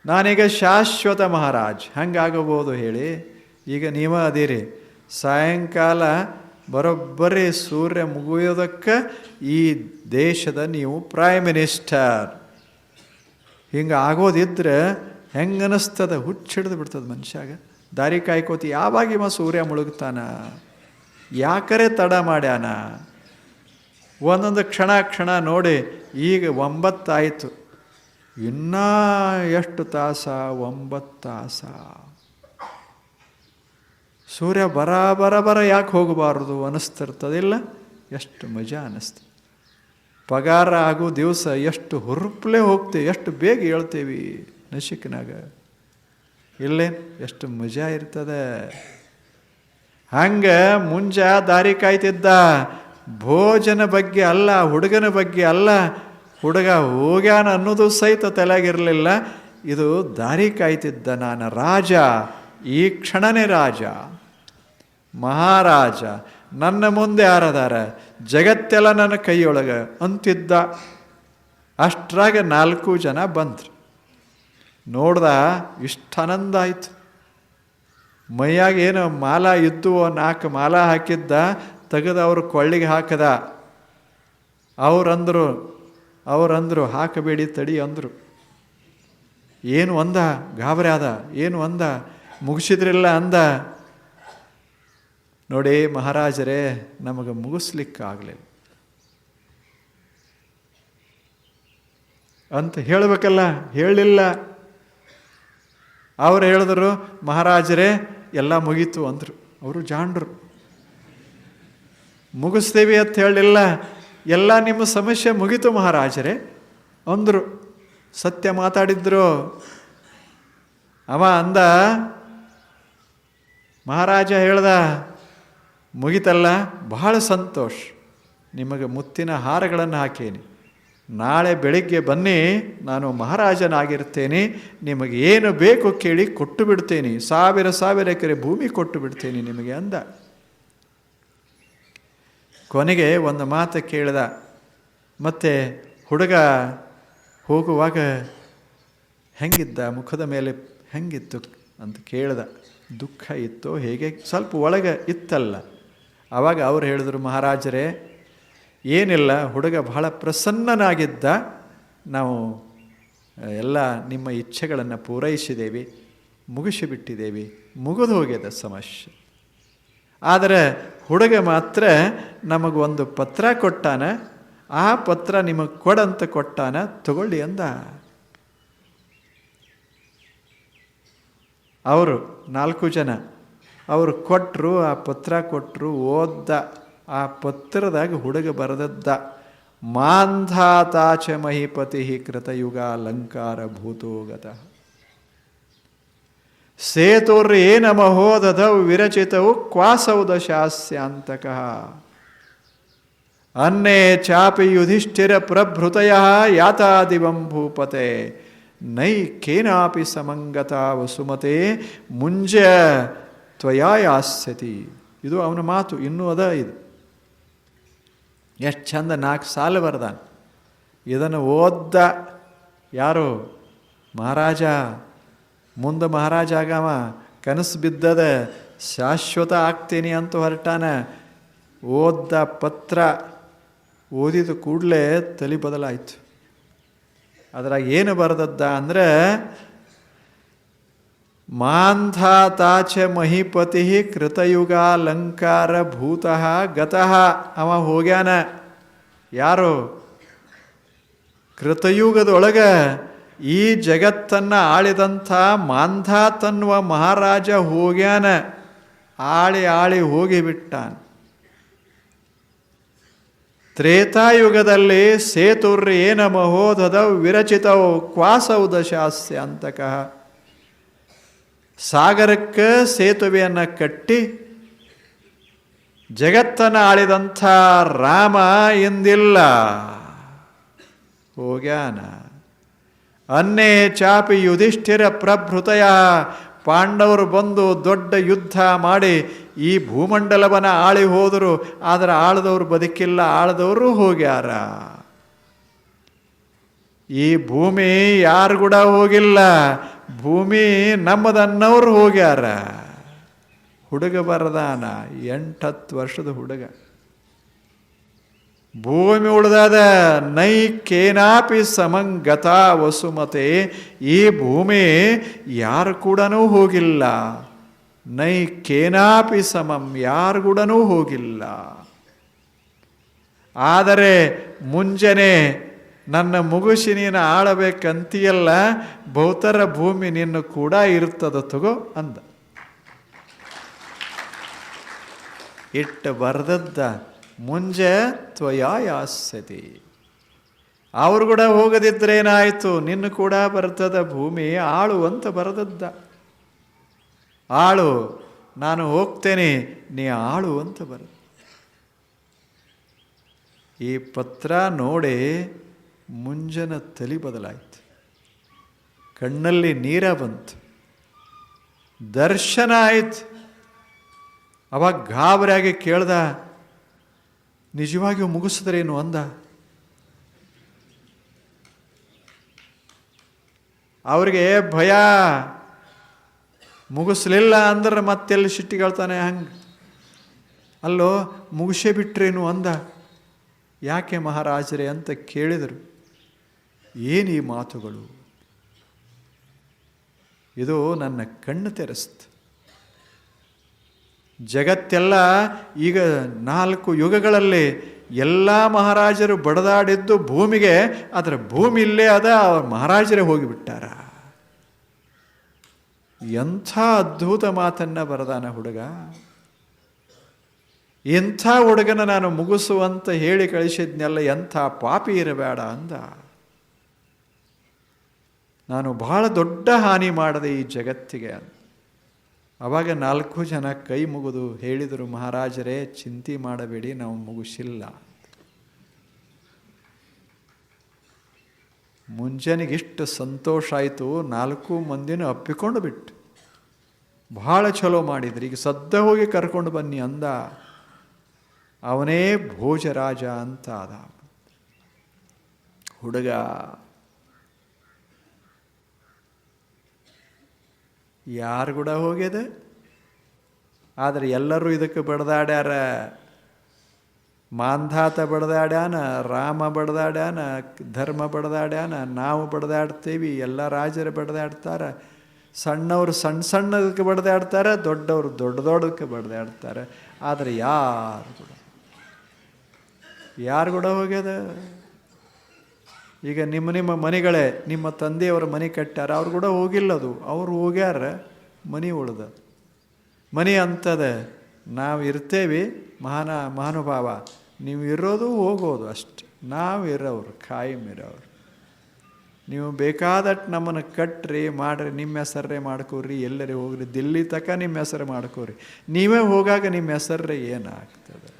ನಾನೀಗ ಶಾಶ್ವತ ಮಹಾರಾಜ್, ಹಂಗಾಗಬಹುದು ಹೇಳಿ. ಈಗ ನೀವೇ ಅದೀರಿ. ಸಾಯಂಕಾಲ ಬರೋಬ್ಬರಿ ಸೂರ್ಯ ಮುಗಿಯೋದಕ್ಕೆ ಈ ದೇಶದ ನೀವು ಪ್ರೈಮ್ ಮಿನಿಸ್ಟರ್ ಹಿಂಗೆ ಆಗೋದಿದ್ರೆ ಹೆಂಗೆ ಅನಿಸ್ತದ? ಹುಚ್ಚಿಡ್ದು ಬಿಡ್ತದೆ ಮನುಷ್ಯಾಗ. ದಾರಿ ಕಾಯ್ಕೋತಿ ಯಾವಾಗ ಇವ ಸೂರ್ಯ ಮುಳುಗ್ತಾನ? ಯಾಕರೆ ತಡ ಮಾಡ್ಯಾನ? ಒಂದೊಂದು ಕ್ಷಣ ಕ್ಷಣ ನೋಡಿ ಈಗ ಒಂಬತ್ತಾಯಿತು. ಇನ್ನೂ ಎಷ್ಟು ತಾಸ? ಒಂಬತ್ತು ತಾಸ. ಸೂರ್ಯ ಬರ ಬರ ಬರ ಯಾಕೆ ಹೋಗಬಾರ್ದು ಅನ್ನಿಸ್ತಿರ್ತದಿಲ್ಲ ಎಷ್ಟು ಮಜಾ ಅನ್ನಿಸ್ತು ಪಗಾರ ಆಗೋ ದಿವಸ ಎಷ್ಟು ಹುರುಪ್ಲೆ ಹೋಗ್ತೇವೆ ಎಷ್ಟು ಬೇಗ ಹೇಳ್ತೇವೆ ನಶಿಕ್ನಾಗ. ಇಲ್ಲೇ ಎಷ್ಟು ಮಜಾ ಇರ್ತದೆ. ಹಂಗೆ ಮುಂಜ ದಾರಿ ಕಾಯ್ತಿದ್ದ ಭೋಜನ ಬಗ್ಗೆ ಅಲ್ಲ, ಹುಡುಗನ ಬಗ್ಗೆ ಅಲ್ಲ, ಹುಡುಗ ಹೋಗ್ಯಾನ ಅನ್ನೋದು ಸಹಿತ ತಲೆಯಾಗಿರಲಿಲ್ಲ. ಇದು ದಾರಿ ಕಾಯ್ತಿದ್ದ ನಾನು ರಾಜ, ಈ ಕ್ಷಣನೇ ರಾಜ. ಮಹಾರಾಜ, ನನ್ನ ಮುಂದೆ ಯಾರದಾರ ಜಗತ್ತೆಲ್ಲ ನನ್ನ ಕೈಯೊಳಗೆ ಅಂತಿದ್ದ. ಅಷ್ಟ್ರಾಗ ನಾಲ್ಕು ಜನ ಬಂದರು. ನೋಡ್ದ ಇಷ್ಟು ಆನಂದ ಆಯ್ತು. ಮೈಯಾಗ ಏನು ಮಾಲ ಇದ್ದು, ನಾಲ್ಕು ಮಾಲ ಹಾಕಿದ್ದ, ತೆಗೆದು ಅವರು ಕೊಳ್ಳಿಗೆ ಹಾಕದ. ಅವ್ರಂದರು, ಅವರಂದರು, ಹಾಕಬೇಡಿ ತಡಿ ಅಂದರು. ಏನು ಅಂದ? ಗಾಬರಿ ಆದ. ಏನು ಅಂದ? ಮುಗಿಸಿದ್ರಿಲ್ಲ ಅಂದ. ನೋಡಿ ಮಹಾರಾಜರೇ, ನಮಗೆ ಮುಗಿಸ್ಲಿಕ್ಕಾಗಲಿಲ್ಲ. ಅಂತ ಹೇಳಬೇಕಲ್ಲ ಹೇಳಲಿಲ್ಲ ಅವರು ಹೇಳಿದ್ರು, ಮಹಾರಾಜರೇ, ಎಲ್ಲ ಮುಗೀತು ಅಂದರು. ಅವರು ಜಾಂಡ್ರು. ಮುಗಿಸ್ತೀವಿ ಅಂತ ಹೇಳಲಿಲ್ಲ ಎಲ್ಲ ನಿಮ್ಮ ಸಮಸ್ಯೆ ಮುಗೀತು ಮಹಾರಾಜರೇ ಅಂದರು. ಸತ್ಯ ಮಾತಾಡಿದ್ರು. ಅವ ಅಂದ, ಮಹಾರಾಜ ಹೇಳ್ದ ಮುಗಿತಲ್ಲ, ಬಹಳ ಸಂತೋಷ. ನಿಮಗೆ ಮುತ್ತಿನ ಹಾರಗಳನ್ನು ಹಾಕೇನಿ. ನಾಳೆ ಬೆಳಿಗ್ಗೆ ಬನ್ನಿ, ನಾನು ಮಹಾರಾಜನಾಗಿರ್ತೇನೆ, ನಿಮಗೆ ಏನು ಬೇಕು ಕೇಳಿ ಕೊಟ್ಟು ಬಿಡ್ತೇನೆ ಸಾವಿರ ಸಾವಿರ ಎಕರೆ ಭೂಮಿ ಕೊಟ್ಟು ಬಿಡ್ತೇನೆ ನಿಮಗೆ ಅಂದ. ಕೊನೆಗೆ ಒಂದು ಮಾತು ಕೇಳಿದ. ಮತ್ತು ಹುಡುಗ ಹೋಗುವಾಗ ಹೆಂಗಿದ್ದ, ಮುಖದ ಮೇಲೆ ಹೆಂಗಿತ್ತು ಅಂತ ಕೇಳ್ದ. ದುಃಖ ಇತ್ತೋ ಹೇಗೆ? ಸ್ವಲ್ಪ ಒಳಗೆ ಇತ್ತಲ್ಲ. ಆವಾಗ ಅವ್ರು ಹೇಳಿದ್ರು, ಮಹಾರಾಜರೇ, ಏನಿಲ್ಲ, ಹುಡುಗ ಬಹಳ ಪ್ರಸನ್ನನಾಗಿದ್ದ, ನಾವು ಎಲ್ಲ ನಿಮ್ಮ ಇಚ್ಛೆಗಳನ್ನು ಪೂರೈಸಿದ್ದೇವೆ ಮುಗಿಸಿಬಿಟ್ಟಿದ್ದೇವೆ ಮುಗಿದು ಹೋಗ್ಯದ ಸಮಸ್ಯೆ. ಆದರೆ ಹುಡುಗ ಮಾತ್ರ ನಮಗೊಂದು ಪತ್ರ ಕೊಟ್ಟಾನ, ಆ ಪತ್ರ ನಿಮಗೆ ಕೊಡಂತ ಕೊಟ್ಟಾನ, ತಗೊಳ್ಳಿ ಅಂದ. ಅವರು ನಾಲ್ಕು ಜನ ಅವರು ಕೊಟ್ಟರು ಆ ಪತ್ರ ಕೊಟ್ಟರು ಓದ್ದ, ಆ ಪತ್ರದಾಗ ಹುಡುಗ ಬರೆದದ್ದ, ಮಾಂಧಾತಾಚ ಮಹಿಪತಿ ಕೃತಯುಗ ಅಲಂಕಾರ ಭೂತೋಗತಃ. ಏನ ಮಹೋದಧೌ ವಿರಚಿತವು ಕ್ವಾಸೌದ ಶಾಸ್ಯಾಂತಕಃ. ಅನ್ನೇ ಚಾಪಿ ಯುಧಿಷ್ಠಿರ ಪ್ರಭೃತಯ ಯಾತಾದಿವಂ ಭೂಪತೆ, ನೈ ಕೇನಾಪಿ ಸಮಂಗತ ವಸುಮತೆ ಮುಂಜ ತ್ವಯಾ ಯಾಸ್ಯತಿ. ಇದು ಅವನ ಮಾತು, ಇನ್ನೂ ಅದ ಇದು. ಎಷ್ಟು ಚಂದ ನಾಲ್ಕು ಸಾಲ ಬರ್ದಾನ. ಇದನ್ನು ಓದ್ದ ಯಾರು? ಮಹಾರಾಜ. ಮುಂದೆ ಮಹಾರಾಜ ಆಗವ. ಕನಸು ಬಿದ್ದದ, ಶಾಶ್ವತ ಆಗ್ತೀನಿ ಅಂತ ಹೊರಟಾನ. ಓದ್ದ ಪತ್ರ ಓದಿದ ಕೂಡಲೇ ತಲೆ ಬದಲಾಯಿತು. ಅದ್ರಾಗ ಏನು ಬರೆದದ್ದ ಅಂದರೆ ಮಾಂಧಾತಾಚ ಮಹಿಪತಿ ಕೃತಯುಗಾಲಂಕಾರ ಭೂತಃ ಗತಃ. ಅವ ಹೋಗ್ಯಾನ. ಯಾರು? ಕೃತಯುಗದೊಳಗೆ ಈ ಜಗತ್ತನ್ನು ಆಳಿದಂಥ ಮಾಂಧಾತನ್ನುವ ಮಹಾರಾಜ ಹೋಗ್ಯಾನ. ಆಳಿ ಆಳಿ ಹೋಗಿಬಿಟ್ಟಾನ ತ್ರೇತಾಯುಗದಲ್ಲಿ ಸೇತುರ್ ಏನ ಮಹೋದದ ವಿರಚಿತವು, ಕ್ವಾಸೌದ ಶಾಸ್ಯ ಅಂತಕಃ. ಸಾಗರಕ್ಕೆ ಸೇತುವೆಯನ್ನು ಕಟ್ಟಿ ಜಗತ್ತನ್ನು ಆಳಿದಂಥ ರಾಮ ಎಂದಿಲ್ಲ. ಹೋಗ್ಯಾನ ಅನ್ನೇ ಚಾಪಿ ಯುಧಿಷ್ಠಿರ ಪ್ರಭೃತಯ ಪಾಂಡವರು ಬಂದು ದೊಡ್ಡ ಯುದ್ಧ ಮಾಡಿ ಈ ಭೂಮಂಡಲವನ್ನು ಆಳಿ ಹೋದರು. ಆದರೆ ಆಳದವರು ಬದುಕಿಲ್ಲ, ಆಳದವರು ಹೋಗ್ಯಾರ. ಈ ಭೂಮಿ ಯಾರು ಕೂಡ ಹೋಗಿಲ್ಲ. ಭೂಮಿ ನಮ್ಮದನ್ನವ್ರು ಹೋಗ್ಯಾರ. ಹುಡುಗ ಬರದಾನ, ಎಂಟತ್ತು ವರ್ಷದ ಹುಡುಗ. ಭೂಮಿ ಉಳಿದಾದ ನೈ ಕೇನಾಪಿ ಸಮಂಗತ ವಸುಮತೆ, ಈ ಭೂಮಿ ಯಾರು ಕೂಡ ಹೋಗಿಲ್ಲ. ನೈ ಕೇನಾಪಿ ಸಮಂ ಯಾರು ಕೂಡ ಹೋಗಿಲ್ಲ. ಆದರೆ ಮುಂಜಾನೆ ನನ್ನ ಮುಗುಸಿ ನೀನು ಆಳಬೇಕಂತೀಯಲ್ಲ ಬಹುತರ ಭೂಮಿ ನಿನ್ನ ಕೂಡ ಇರುತ್ತದ ತಗೋ ಅಂದ. ಇಟ್ಟು ಬರೆದದ್ದ, ಮುಂಜೆ ತ್ವಯಾ ಯಾಸ್ಯತಿ ಅವ್ರು ಕೂಡ ಹೋಗದಿದ್ರೆ ಏನಾಯಿತು? ನಿನ್ನ ಕೂಡ ಬರ್ತದ ಭೂಮಿ ಆಳು ಅಂತ ಬರೆದದ್ದ. ಆಳು, ನಾನು ಹೋಗ್ತೇನೆ, ನೀ ಆಳು ಅಂತ ಬರ ಈ ಪತ್ರ ನೋಡಿ ಮುಂಜನ ತಲೆ ಬದಲಾಯಿತು. ಕಣ್ಣಲ್ಲಿ ನೀರ ಬಂತು. ದರ್ಶನ ಆಯಿತು. ಅವಾಗ ಗಾಬರಿಯಾಗಿ ಕೇಳ್ದ, ನಿಜವಾಗಿಯೂ ಮುಗಿಸಿದ್ರೇನು ಅಂದ? ಅವ್ರಿಗೆ ಭಯ, ಮುಗಿಸ್ಲಿಲ್ಲ ಅಂದ್ರೆ ಮತ್ತೆಲ್ಲಿ ಸಿಟ್ಟಿಗಳ್ತಾನೆ ಹಂಗೆ? ಅಲ್ಲೋ, ಮುಗಿಸೇ ಬಿಟ್ರೇನು ಅಂದ? ಯಾಕೆ ಮಹಾರಾಜರೇ? ಅಂತ ಕೇಳಿದರು. ಏನು ಈ ಮಾತುಗಳು? ಇದು ನನ್ನ ಕಣ್ಣು ತೆರೆಸ್ತು. ಜಗತ್ತೆಲ್ಲ ಈಗ ನಾಲ್ಕು ಯುಗಗಳಲ್ಲಿ ಎಲ್ಲ ಮಹಾರಾಜರು ಬಡದಾಡಿದ್ದು ಭೂಮಿಗೆ ಅದರ ಭೂಮಿ ಇಲ್ಲೇ ಅದ ಅವ್ರ ಮಹಾರಾಜರೇ ಹೋಗಿಬಿಟ್ಟಾರ. ಎಂಥ ಅದ್ಭುತ ಮಾತನ್ನ ಬರದಾನ ಹುಡುಗ. ಎಂಥ ಹುಡುಗನ ನಾನು ಮುಗಿಸುವಂತ ಹೇಳಿ ಕಳಿಸಿದ್ನೆಲ್ಲ ಎಂಥ ಪಾಪಿ ಇರಬೇಡ ಅಂದ. ನಾನು ಬಹಳ ದೊಡ್ಡ ಹಾನಿ ಮಾಡಿದೆ ಈ ಜಗತ್ತಿಗೆ ಅವಾಗ ನಾಲ್ಕು ಜನ ಕೈ ಮುಗಿದು ಹೇಳಿದರು, ಮಹಾರಾಜರೇ, ಚಿಂತೆ ಮಾಡಬೇಡಿ, ನಾವು ಮುಗಿಸಿಲ್ಲ. ಮುಂಜಾನೆಗೆ ಇಷ್ಟು ಸಂತೋಷ ಆಯಿತು, ನಾಲ್ಕು ಮಂದಿನ ಅಪ್ಪಿಕೊಂಡು ಬಿಟ್ಟು ಭಾಳ ಚಲೋ ಮಾಡಿದ್ರಿ. ಈಗ ಸದ್ದ ಹೋಗಿ ಕರ್ಕೊಂಡು ಬನ್ನಿ ಅಂದ. ಅವನೇ ಭೋಜರಾಜ ಅಂತ ಅದ ಹುಡುಗ ಯಾರು ಕೂಡ ಹೋಗ್ಯದ? ಆದರೆ ಎಲ್ಲರೂ ಇದಕ್ಕೆ ಬಡ್ದಾಡ್ಯಾರ. ಮಾಂಧಾತ ಬಡ್ದಾಡ್ಯಾನ, ರಾಮ ಬಡ್ದಾಡ್ಯಾನ, ಧರ್ಮ ಬಡ್ದಾಡ್ಯಾನ, ನಾವು ಬಡ್ದಾಡ್ತೀವಿ, ಎಲ್ಲ ರಾಜರು ಬಡ್ದಾಡ್ತಾರ. ಸಣ್ಣವರು ಸಣ್ಣ ಸಣ್ಣದಕ್ಕೆ ಬಡ್ದಾಡ್ತಾರೆ, ದೊಡ್ಡವರು ದೊಡ್ಡ ದೊಡ್ಡದಕ್ಕೆ ಬಡ್ದಾಡ್ತಾರೆ. ಆದರೆ ಯಾರು ಕೂಡ ಯಾರು ಕೂಡ ಹೋಗ್ಯದ? ಈಗ ನಿಮ್ಮ ನಿಮ್ಮ ಮನೆಗಳೇ, ನಿಮ್ಮ ತಂದೆಯವರ ಮನೆ ಕಟ್ಟಾರ ಅವ್ರು ಕೂಡ ಹೋಗಿಲ್ಲದು. ಅವ್ರು ಹೋಗ್ಯಾರ, ಮನೆ ಉಳ್ದ. ಮನೆ ಅಂತದ, ನಾವು ಇರ್ತೇವೆ ಮಹಾನ, ಮಹಾನುಭಾವ. ನೀವು ಇರೋದು ಹೋಗೋದು ಅಷ್ಟೆ. ನಾವು ಇರೋರು ಕಾಯಂ ಇರೋರು ನೀವು ಬೇಕಾದಟ್ಟು ನಮ್ಮನ್ನು ಕಟ್ಟ್ರಿ ಮಾಡ್ರಿ, ನಿಮ್ಮ ಹೆಸರೇ ಮಾಡ್ಕೋರಿ, ಎಲ್ಲರೇ ಹೋಗ್ರಿ, ದಿಲ್ಲಿ ತಕ ನಿಮ್ಮ ಹೆಸರು ಮಾಡ್ಕೋರಿ. ನೀವೇ ಹೋಗಾಗ ನಿಮ್ಮ ಹೆಸರೇ ಏನಾಗ್ತದೆ?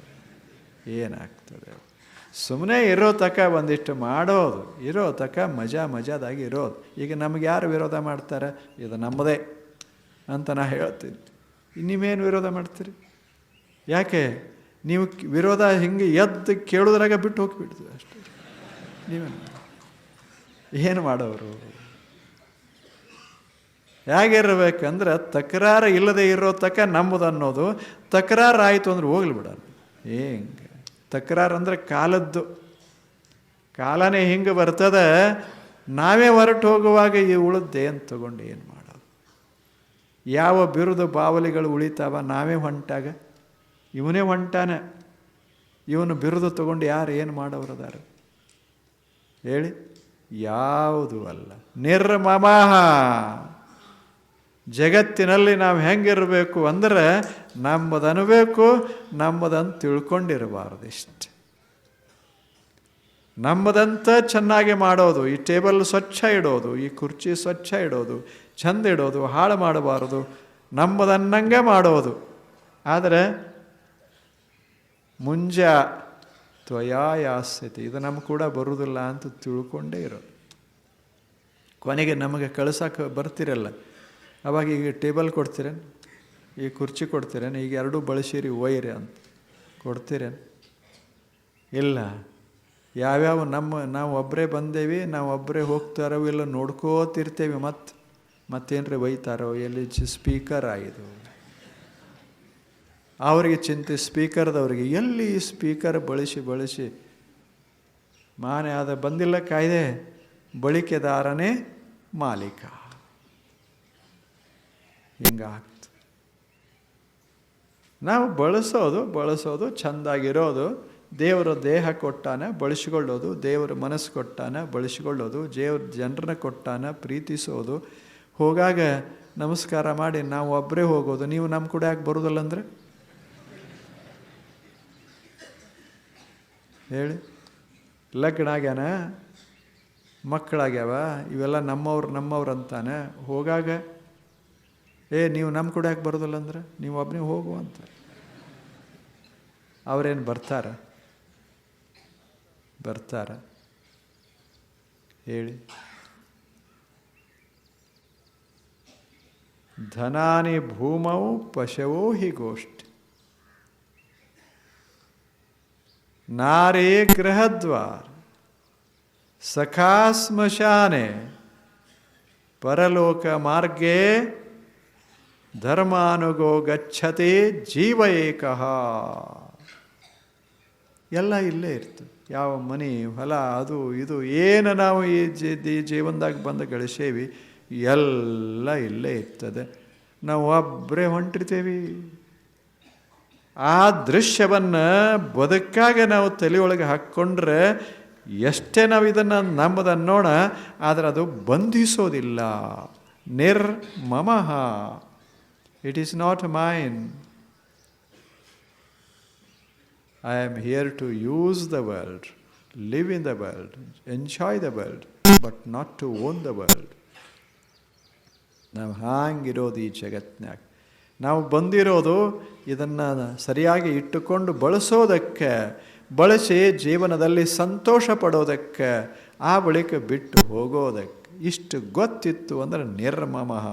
ಏನಾಗ್ತದೆ? ಸುಮ್ಮನೆ ಇರೋ ತಕ ಒಂದಿಷ್ಟು ಮಾಡೋದು. ಇರೋ ತಕ ಮಜಾ ಮಜಾದಾಗಿ ಇರೋದು. ಈಗ ನಮಗೆ ಯಾರು ವಿರೋಧ ಮಾಡ್ತಾರೆ? ಇದು ನಮ್ಮದೇ ಅಂತ ನಾ ಹೇಳ್ತೀನಿ. ನೀವೇನು ವಿರೋಧ ಮಾಡ್ತೀರಿ? ಯಾಕೆ? ನೀವು ವಿರೋಧ ಹಿಂಗೆ ಎದ್ದು ಕೇಳೋದ್ರಾಗ ಬಿಟ್ಟು ಹೋಗಿಬಿಡ್ತೀವಿ ಅಷ್ಟೇ. ನೀವೇನು ಏನು ಮಾಡೋರು? ಹೇಗಿರ್ಬೇಕಂದ್ರೆ ತಕರಾರು ಇಲ್ಲದೆ ಇರೋ ತಕ ನಮ್ಮದು ಅನ್ನೋದು ತಕರಾರು ಆಯಿತು ಅಂದ್ರೆ ಹೋಗ್ಲಿ ಬಿಡೋಣ. ಹಿಂಗೆ? ತಕರಾರು ಅಂದರೆ ಕಾಲದ್ದು. ಕಾಲನೇ ಹಿಂಗೆ ಬರ್ತದೆ, ನಾವೇ ಹೊರಟು ಹೋಗುವಾಗ ಈ ಉಳಿದ್ದೇನು ತಗೊಂಡು ಏನು ಮಾಡೋದು? ಯಾವ ಬಿರುದು ಬಾವಲಿಗಳು ಉಳಿತಾವ? ನಾವೇ ಹೊಂಟಾಗ? ಇವನೇ ಹೊಂಟಾನೆ. ಇವನು ಬಿರುದು ತಗೊಂಡು ಯಾರು ಏನು ಮಾಡೋರದಾರು? ಹೇಳಿ? ಯಾವುದು ಅಲ್ಲ. ನಿರ್ಮಮಃ. ಜಗತ್ತಿನಲ್ಲಿ ನಾವು ಹೆಂಗಿರಬೇಕು ಅಂದರೆ ನಮ್ಮದನಬೇಕು ನಮ್ಮದಂತ ತಿಳ್ಕೊಂಡಿರಬಾರ್ದು ಇಷ್ಟೆ. ನಮ್ಮದಂತ ಚೆನ್ನಾಗಿ ಮಾಡೋದು, ಈ ಟೇಬಲ್ ಸ್ವಚ್ಛ ಇಡೋದು, ಈ ಕುರ್ಚಿ ಸ್ವಚ್ಛ ಇಡೋದು, ಚಂದ ಇಡೋದು, ಹಾಳು ಮಾಡಬಾರದು, ನಮ್ಮದನ್ನಂಗೆ ಮಾಡೋದು. ಆದರೆ ಮುಂಜ ತ್ವಯಾ ಯಾಸ್ಯತೆ ಇದು ನಮ್ಗೆ ಕೂಡ ಬರುವುದಿಲ್ಲ ಅಂತ ತಿಳ್ಕೊಂಡೇ ಇರೋದು. ಕೊನೆಗೆ ನಮಗೆ ಕಳಿಸೋಕೆ ಬರ್ತಿರಲ್ಲ. ಅವಾಗ ಈಗ ಟೇಬಲ್ ಕೊಡ್ತೀರೇನು? ಈ ಕುರ್ಚಿ ಕೊಡ್ತೀರೇನು? ಈಗ ಎರಡೂ ಬಳಸಿರಿ ಒಯ್ಯಿರಿ ಅಂತ. ಕೊಡ್ತೀರೇನು? ಇಲ್ಲ. ಯಾವ್ಯಾವ ನಮ್ಮ, ನಾವು ಒಬ್ಬರೇ ಬಂದೇವಿ, ನಾವು ಒಬ್ಬರೇ ಹೋಗ್ತಾರೋ ಇಲ್ಲ ನೋಡ್ಕೋತಿರ್ತೇವೆ ಮತ್ತೆ ಮತ್ತೇನ್ರಿ ಒಯ್ತಾರೋ ಎಲ್ಲಿ ಸ್ಪೀಕರ್ ಆಯಿತು ಅವರಿಗೆ ಚಿಂತೆ, ಸ್ಪೀಕರ್ದವ್ರಿಗೆ ಎಲ್ಲಿ ಸ್ಪೀಕರ್ ಬಳಸಿ ಬಳಸಿ? ಮಾನೆ ಆದ ಬಂದಿಲ್ಲ ಕಾಯ್ದೆ. ಬಳಕೆದಾರನೇ ಮಾಲೀಕ. ಹಿಂಗಾಗ್ತದೆ ನಾವು ಬಳಸೋದು ಬಳಸೋದು, ಚೆಂದಾಗಿರೋದು, ದೇವರ ದೇಹ ಕೊಟ್ಟಾನ ಬಳಸಿಕೊಳ್ಳೋದು, ದೇವರ ಮನಸ್ಸು ಕೊಟ್ಟಾನ ಬಳಸಿಕೊಳ್ಳೋದು, ದೇವ್ರ ಜನರನ್ನ ಕೊಟ್ಟಾನ ಪ್ರೀತಿಸೋದು. ಹೋಗಾಗ ನಮಸ್ಕಾರ ಮಾಡಿ ನಾವು ಒಬ್ಬರೇ ಹೋಗೋದು, ನೀವು ನಮ್ಮ ಕೂಡ ಯಾಕೆ ಬರೋದಲ್ಲ ಅಂದರೆ? ಹೇಳಿ. ಲಗ್ನ ಆಗ್ಯಾನ, ಮಕ್ಕಳಾಗ್ಯಾವ, ಇವೆಲ್ಲ ನಮ್ಮವ್ರು ನಮ್ಮವ್ರು ಅಂತಾನೆ. ಹೋಗಾಗ ಏ, ನೀವು ನಮ್ಮ ಕೂಡ ಯಾಕೆ ಬರೋದಿಲ್ಲ ಅಂದ್ರೆ? ನೀವು ಒಬ್ಬನೇ ಹೋಗು ಅಂತ. ಅವರೇನು ಬರ್ತಾರ? ಬರ್ತಾರ. ಹೇಳಿ. ಧನಾನಿ ಭೂಮೌ ಪಶವೋ ಹಿ ಗೋಷ್ಠಿ. ನಾರೇ ಗೃಹದ್ವಾರ. ಸಖಾ ಸ್ಮಶಾನೆ ಪರಲೋಕ ಮಾರ್ಗೇ ಧರ್ಮಾನುಗೋ ಗಚ್ಚತೆ ಜೀವ ಏಕಃ ಎಲ್ಲ ಇಲ್ಲೇ ಇರ್ತದೆ. ಯಾವ ಮನೆ, ಹೊಲ, ಅದು, ಇದು, ಏನು ನಾವು ಈ ಜೀವನದಾಗ ಬಂದು ಗಳಿಸೇವಿ, ಎಲ್ಲ ಇಲ್ಲೇ ಇರ್ತದೆ. ನಾವು ಒಬ್ಬರೇ ಹೊಂಟಿರ್ತೇವೆ. ಆ ದೃಶ್ಯವನ್ನು ಬದುಕಾಗೆ ನಾವು ತಲೆಯೊಳಗೆ ಹಾಕ್ಕೊಂಡ್ರೆ ಎಷ್ಟೇ ನಾವು ಇದನ್ನು ನೋಡ, ಆದರೆ ಅದು ಬಂಧಿಸೋದಿಲ್ಲ. ನಿರ್ಮಮಃ. It is not mine I am here to use the world, live in the world, enjoy the world, but not to own the world. ನಾವು ಹಾಂಗಿರೋದು ಈ ಜಗತ್ನಾಗ ನಾವು ಬಂದಿರೋದು ಇದನ್ನು ಸರಿಯಾಗಿ ಇಟ್ಟುಕೊಂಡು ಬಳಸೋದಕ್ಕೆ ಬಳಸಿ ಜೀವನದಲ್ಲಿ ಸಂತೋಷ ಪಡೋದಕ್ಕೆ ಆ ಬಳಿಕ ಬಿಟ್ಟು ಹೋಗೋದಕ್ಕೆ ಇಷ್ಟು ಗೊತ್ತಿತ್ತು ಅಂದರೆ ನಿರ್ಮಮಃ